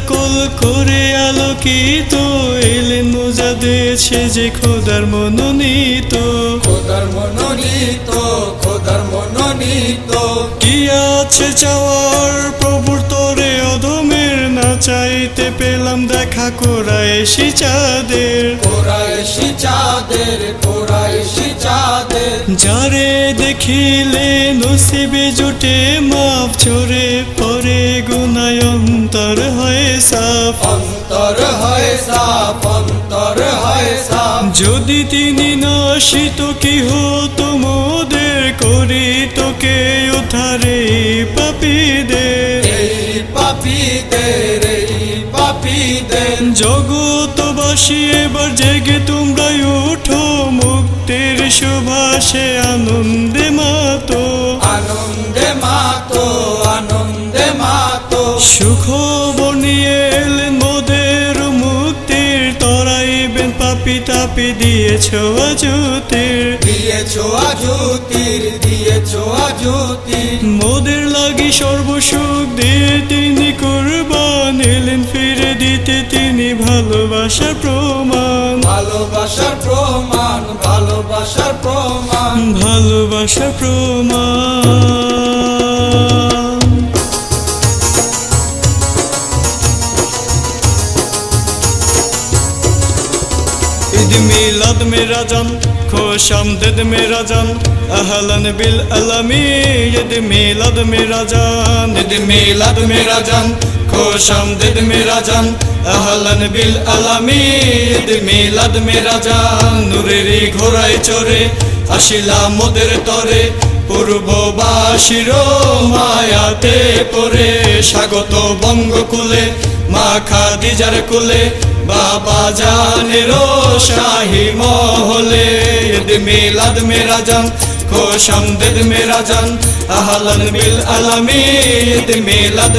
খাদিজার কোল করে আলোকিত এলেন মোজা দেশে যে খোদার মনোনীত। খোদার মনোনীত খোদার মনোনীত। কি আছে চাওয়ার প্রভুর তোরে অধমের না চাইতে পেলাম দেখা কোরাইশি চাঁদের। কোরাইশি চাঁদের কোরাইশি চাঁদের। যারে দেখিলে নসিবে জুটে মাপ চোরে পরে গুনায় অন্তর হয় সাফ। অন্তর হয় সাপ অন্তর হয় সাপ যদি তিনি নাসিত কি হতো মোদের? করি তোকে উদ্ধারে পাপিদের। এই পাপীদের এই পাপীদের। জগতবাসী এবার জেগে তোমরা উঠো মুক্তির সুভাষে আনন্দে মাতো। আনন্দে মাতো আনন্দে মাতো। সুখ পাপি দিয়েছ আজুতির দিয়েছ আজুতির দিয়েছ আজুতির মোদের লাগি সর্বসুখ দিয়ে তিনি কুরবান এলেন ফিরে দিতে তিনি ভালোবাসার প্রমাণ। ভালোবাসার প্রমাণ ভালোবাসার প্রমাণ। ভালোবাসার প্রমাণ। मेरा जम खुश आमदद मेरा जम अहलन बिल अलमी यद मेलद मेरा जान यद मेलद मेरा जम खुश आमदद मेरा जम अहलन बिल अलमी यद मेलद मेरा जान নুরেরি ঘোড়ায় চড়ে আসিলাম ওদের তরে পূর্ববাসীর মায়াতে পরে স্বাগত বঙ্গকুলে মা খাদিজার কুলে বাবা জানের শাহী মহলে ঈদ মিলাদ মেরা জান خوش آمدید মেরা জান আহলান বিল আলামি ঈদ মিলাদ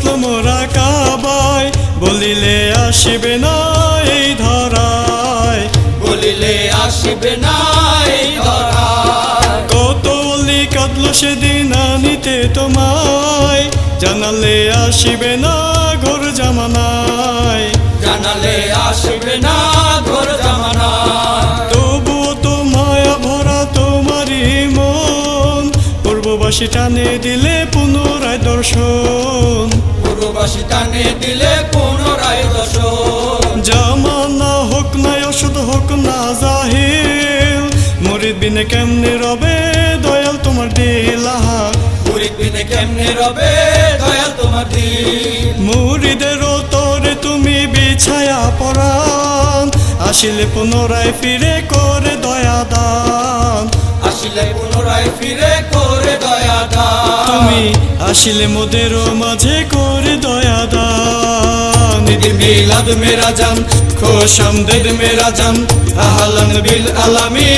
বসল মোরা কাবায় বলিলে আসিবে না এই ধরায়। বলিলে আসিবে না এই ধরায়। কত অলি কাঁদলো সেদিন আনিতে তোমায় জানালে আসিবে না ঘর জামানায়। জানালে আসিবে না পূর্ববাসী টানে দিলে পুনরায় দর্শন। পূর্ববাসী টানে দিলে পুনরায় দর্শন। জামানা হোক না অসুদ হোক না জাহিল মরিদ বিনে কেমনে রবে দয়াল তোমার দিলাহা মুরিদ বিনে কেমনে রবে দয়াল তোমার দিন মুরিদের তরে তুমি বিছায়া পরাণ আসিলে পুনরায় ফিরে করে দয়া দান আসলে পুনরায় ফিরে করে দয়া দান। তুমি আসলে মোদের মাঝে করে দয়া দান। নিদি মিলাদ মেরা জান খোশ আমদেদ মেরা জান আহলান বিল আলামি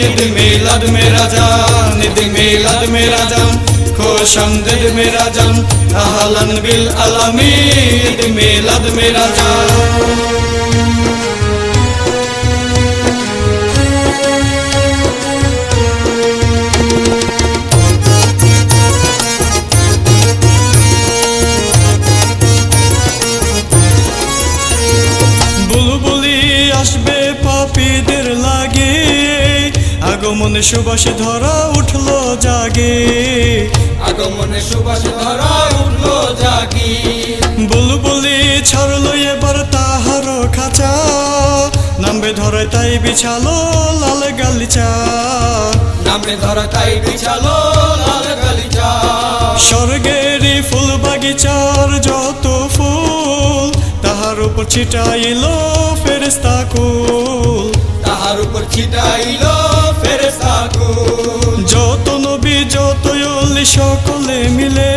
নিদি মিলাদ মেরা জান ঈদ মিলাদ মেরা জান খোশ আমদেদ মেরা জান আহলান বিল আলামি ঈদ মিলাদ মেরা জান। পাপীদের লাগে। আগমনে সুবাসে ধরা উঠল জাগে। আগমনে সুবাস ধরা উঠল জাগি। বুলবুলি ছাড়লো এবার তাহার খাঁচা। নামবে ধরে তাই বিছালো লাল গালিচা। নামে ধরা তাই বিছালো লাল গালিচা। স্বর্গেরই ফুল বাগিচার যত উপর ছিটাইলো ফেরেস্তা কুল। তাহার উপর ছিটাইলো ফেরেশতা কুল। যত নবী যত অলি সকলে মিলে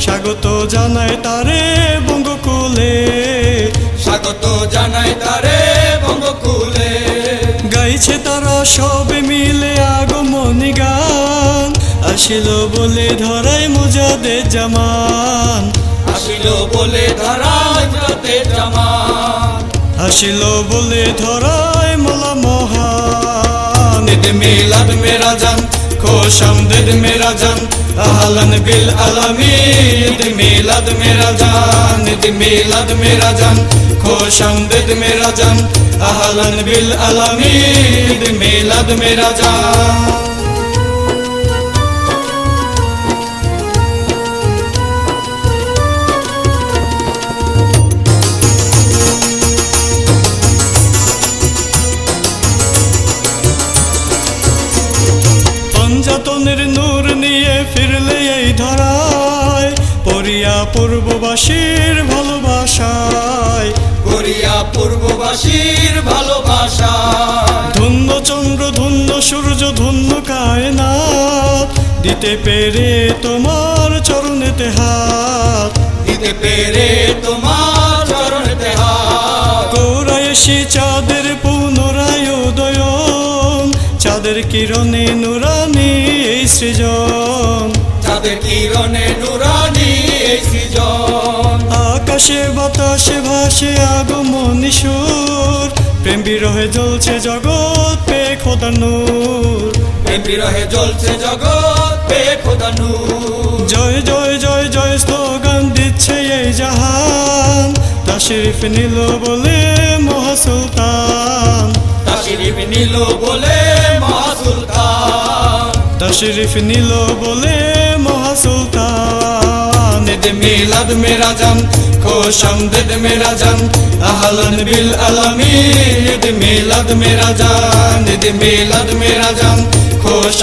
স্বাগত জানায় তারে বঙ্গকুলে। স্বাগত জানাই তারে বঙ্গকুলে। গাইছে তারা সবে মিলে আগমনী গান। আসিল বলে ধরাই মুজাদে জামান। আসিল বলে ধরা হজরতে জামান আসিল বলে ধরাই মোলা মহান। ঈদ মিলাদ মেরা জান খোশ আমদেদ মেরা জান। আহলান বিল আলামি ঈদ মিলাদ মেরা জান ঈদ মিলাদ মেরা জান খোশ আমদেদ মেরা জান। আহলান বিল আলামি ঈদ মিলাদ মেরা জান। পূর্ববাসীর ভালোবাসায়। করিয়া পূর্ববাসীর ভালোবাসা ধন্য চন্দ্র ধন্য সূর্য ধন্য কায়নাত দিতে পেরে তোমার চরণেতে হাত দিতে পেরে তোমার চরণেতে হাত কোরাইশি চাঁদের পুনরায় উদয়ন চাঁদের কিরণে নুরানি এই সৃজন। চাঁদের কিরণে নুরানি এই আকাশে বাতাসে ভাসে আগমন সুর। প্রেম বিরহে জ্বলছে জগৎ পে খোদা নূর। প্রেম বিরহে জ্বলছে জগৎ পে খোদা নূর। জয় জয় জয় জয় স্লোগান দিচ্ছে এই জাহান। তাশরিফ নিল বলে মহাসুলতান। তাশরিফ নিল বলে মহাসুলতান। তশরিফ নিল বলে মহাসুলতান। মিলাদ মেরা জান খোশ মেরা জান, আহলান বিল আলামি ঈদ মিলাদ মেরা জান ঈদ মিলাদ মেরা জান খোশ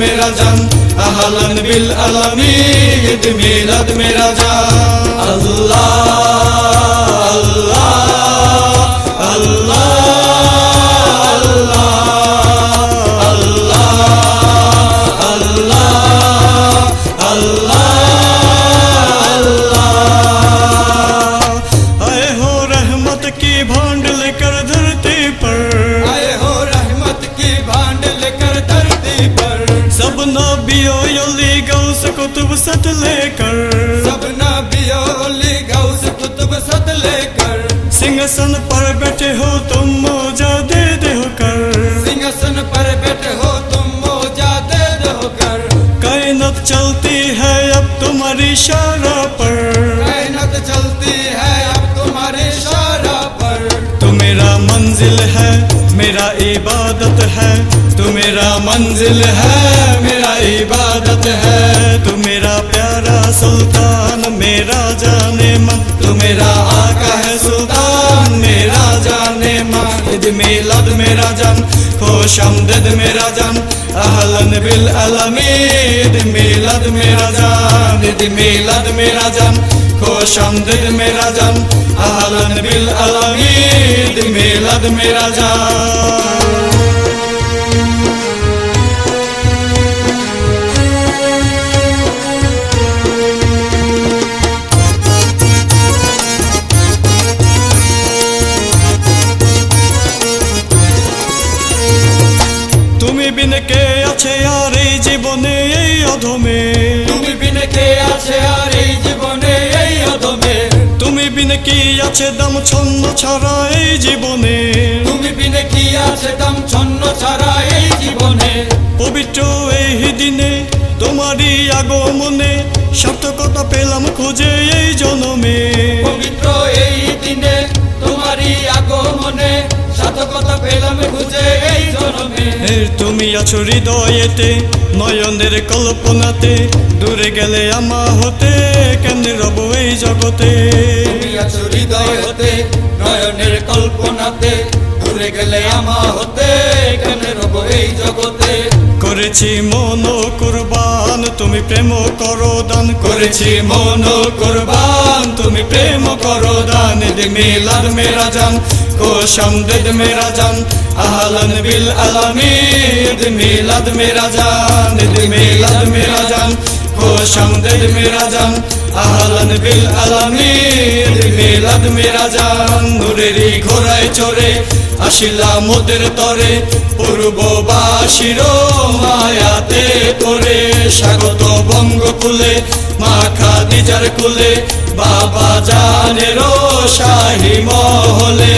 মেরা জান, আহলান বিল আলামি ঈদ মিলাদ মেরা জান। আল্লাহ আল্লাহ। सिंहासन पर बैठे हो तुम मौजा दे दे हो कर। सिंहासन पर बैठे हो तुम मौजा दे दो कर। कायनात चलती है अब तुम्हारी इशारा पर। मेहनत चलती है अब तुम्हारे इशारा पर। तू मेरा मंजिल है मेरा इबादत है। तू मेरा मंजिल है मेरा इबादत है। तू मेरा प्यारा सुल्तान मेरा जाने मन। तू मेरा आका मिलाद मेरा जान खुश आमदद मेरा जान अहलन बिल अलमीद मिलद मेरा जान ईद मिलाद मेरा जान खुश आमदद मेरा जान अहलन बिल अलमीद मिलाद मेरा जान আছে দাম ছন্ন ছাড়া এই জীবনে। তুমি বিনে কি আছে দাম ছন্ন ছাড়া এই জীবনে? পবিত্র এই দিনে তোমারই আগমনে সার্থকতা পেলাম খুঁজে এই জনমে। পবিত্র এই দিনে তোমারই আগমনে সার্থকতা পেলাম তুমি আছো হৃদয়েতে, নয়নের কল্পনাতে। দূরে গেলে আমা হতে, কেমনে রব এই জগতে? আছো হৃদয় হতে নয়নের কল্পনাতে। দূরে গেলে আমা হতে করেছি মন কুরবান, তুমি প্রেম করো দান করেছি মন কুরবান, তুমি প্রেম করো দান মিলাদ মেরা জান কোশাম দিদ মেরা জান, আহলান বিল আলামি ঈদ মিলাদ মেরা জান, ঈদ মিলাদ মেরা জান কোশাম দিদ মেরা জান, আহলান বিল আলামি ঈদ মিলাদ মেরা জান নূরেরই ঘোড়ায় চড়ে আসিলাম ওদের তরে পূর্ববাসীর মায়াতে করে। স্বাগত বঙ্গকুলে মা খাদিজার কুলে, বাবা জানের শাহী মহলে।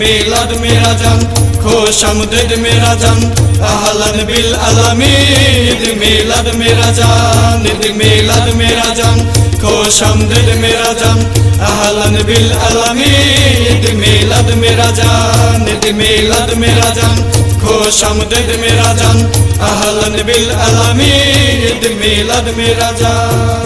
মিলাদ মেরা জান খোশাম দিদ মেরা জান আহলান বিল আলামি ঈদ মিলাদ মেরা ঈদ মিলাদ মেরা খোশাম দিদ মেরা জান আহলান বিল আলামি ঈদ মিলাদ মেরা জান ঈদ মিলাদ মেরা জান খোশাম দিদ মেরা জান আহলান বিল আলামি ঈদ মিলাদ মেরা জান